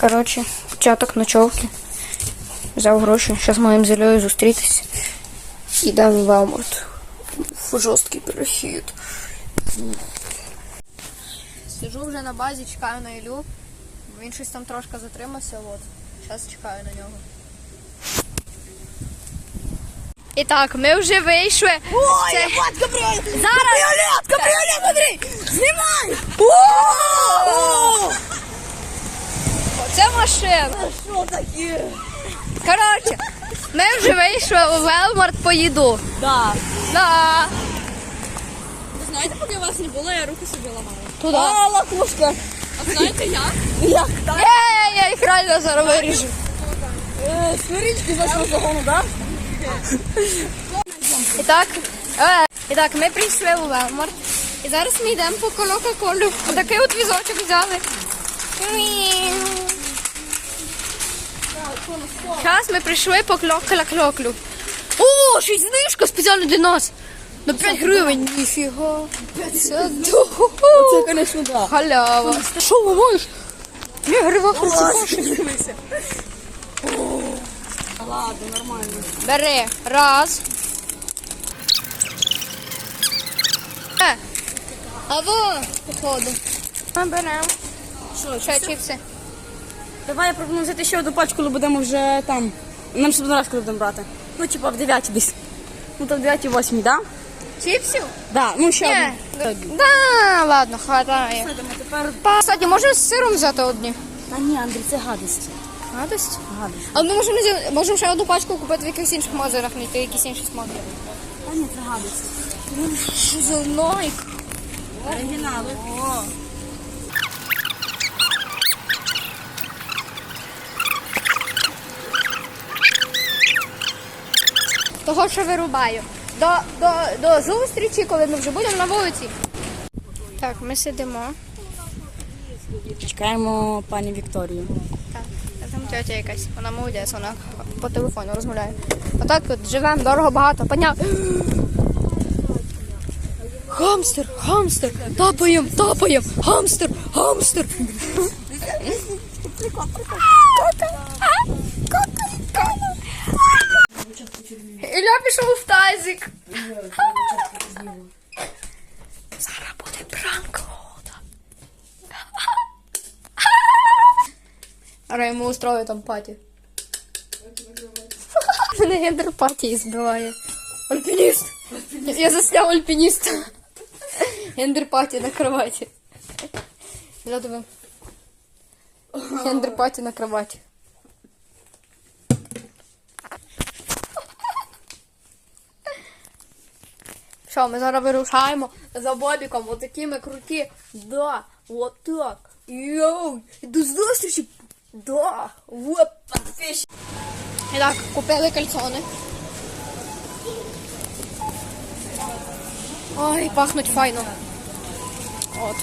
Коротше, початок ночовки. Взяв гроші. Зараз маємо з Ілею зустрітися. Ідемо в Велморт. В жорсткий перехід. Сижу вже на базі, чекаю на Ілю. Він щось там трошки затримався, от. Зараз чекаю на нього. І так, ми вже вийшли. Ой, Це- ебать, кабриолет! Зараз! Кабриолет, кабриолет, смотри! Снимай! Це машина. Что такие? Коротше, ми вже вийшли у Велмарт по їду. Да. Да. Знаєте, поки вас не було, я руки собі ламала. Туди. А, лакушка. А знаєте як? Як так? Е, я їх реально зараз виріжу. Э, Смирички за свою загону, да? І так, е, і так, ми прийшли у Велмарт. І зараз ми йдемо по Кока-Колю. Отакий от візочок взяли. Зараз ми прийшли по клокля-клоклю. О, ще й знижка спеціально для нас. На 5 гривень. Ніфіга. Це конечно, да. Халява. Що ламаєш? Ні, грива хрустикаші. Ладно, нормально. Бери. Раз. Е. Або, походу. Ми беремо. Що, чіпси. Давай я пропоную взяти ще одну пачку, коли будемо вже там. Нам ще раз, коли будемо брати. Ну, типа в 9 десь. Ну, там в 9 8 да? Чіпсів? Да, ну ще Ні. одну. Да, ладно, хватає. Йдемо тепер. Кстати, можемо з сиром взяти одні? Та ні, Андрій, це гадость. Гадость. Гадость. А ми можемо, взяти- можемо ще одну пачку купити в якихось інших магазинах, знайти якісь інші смаки. Та ні, це гадость. Що за найк? Оригінали. О. Того, що вирубаю. До, до, до зустрічі, коли ми вже будемо на вулиці. Так, ми сидимо. Чекаємо пані Вікторію. Так, там тетя якась, вона молодець, вона по телефону розмовляє. Отак от живемо, дорого багато, поняв. Хамстер, хамстер, тапаєм, тапаєм, хамстер, хамстер. Ілля пішов в тазик. Зараз буде пранк. Ара йому устрою там паті. Мене гендер паті збиває. Альпініст! Я засняв альпініста. Гендер паті на кроваті. Я. Гендер паті на кроваті. Що, ми зараз вирушаємо за Бобіком, отакі ми круті. Да, вот так. Йоу, до зустрічі. Да, опа. І так, купили кальцони. Ой, пахнуть файно. От.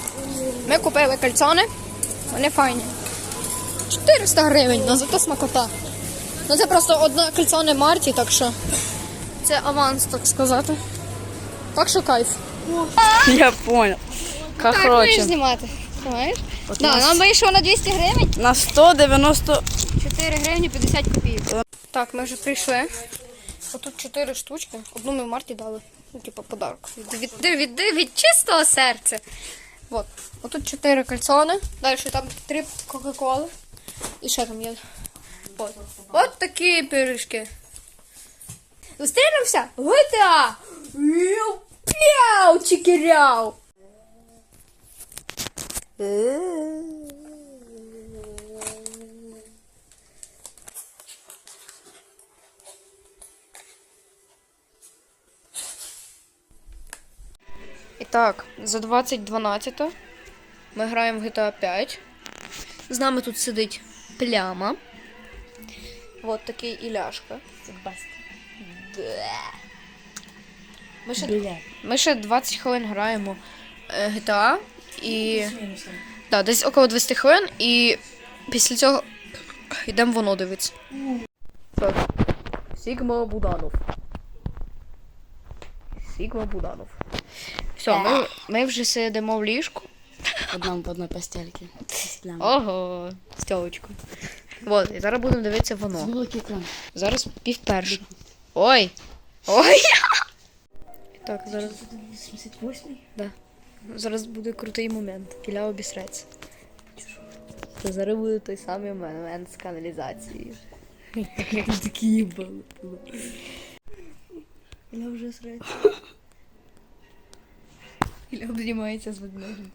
Ми купили кальцони. Вони файні. 400 гривень, ну зато смакота. Ну це просто одне кальцоне Марті, так що це аванс, так сказати. Так що кайф. Я понял. Как Так, будеш знімати. От Да, нас- нам вийшло на 200 гривень. На 190 4 гривні 50 копійок. Так, ми вже прийшли. Отут 4 штучки. Одну ми в Марті дали. Ну, типу, подарок. Від, від, від, від, від чистого серця. Вот. Отут 4 кальцони. Далі там 3 кока-коли. І ще там є. От. От такі пиріжки. Зустрінемося в GTA! Йоу, Пяу, чикиряу! І так, за 2012 ми граємо в GTA 5. З нами тут сидить пляма. От такий Іляшка. Бе. Ми ще, ми ще 20 хвилин граємо е, GTA і. Да, десь около 20 хвилин і після цього йдемо воно дивитися. Так. Сігма Буданов. Сігма Буданов. Все, ми, ми вже сидимо в ліжку. Одна по одной постельке. Ого, з тілочкою. Вот, і зараз будемо дивитися воно. Великий екран. Зараз пів перша. Ой! Ой! Так, зараз. 78 Да. Зараз буде крутий момент. Ілля обісреться. Та зараз буде той самий момент з каналізацією. Такі їбали. Ілля вже среться. Ілля обнімається з ведмедем.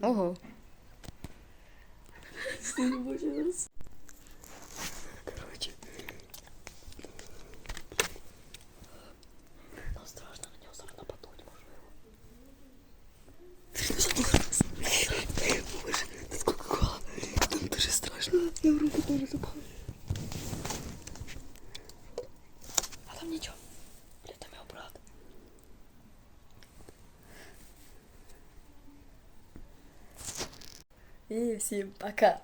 Ого. Короче. Нам страшно на нього зараз нападуть, можливо. Боже, тут кока-кола. Там дуже страшно. Теж запав. А там нічого. Бля, там його брат. І всім пока.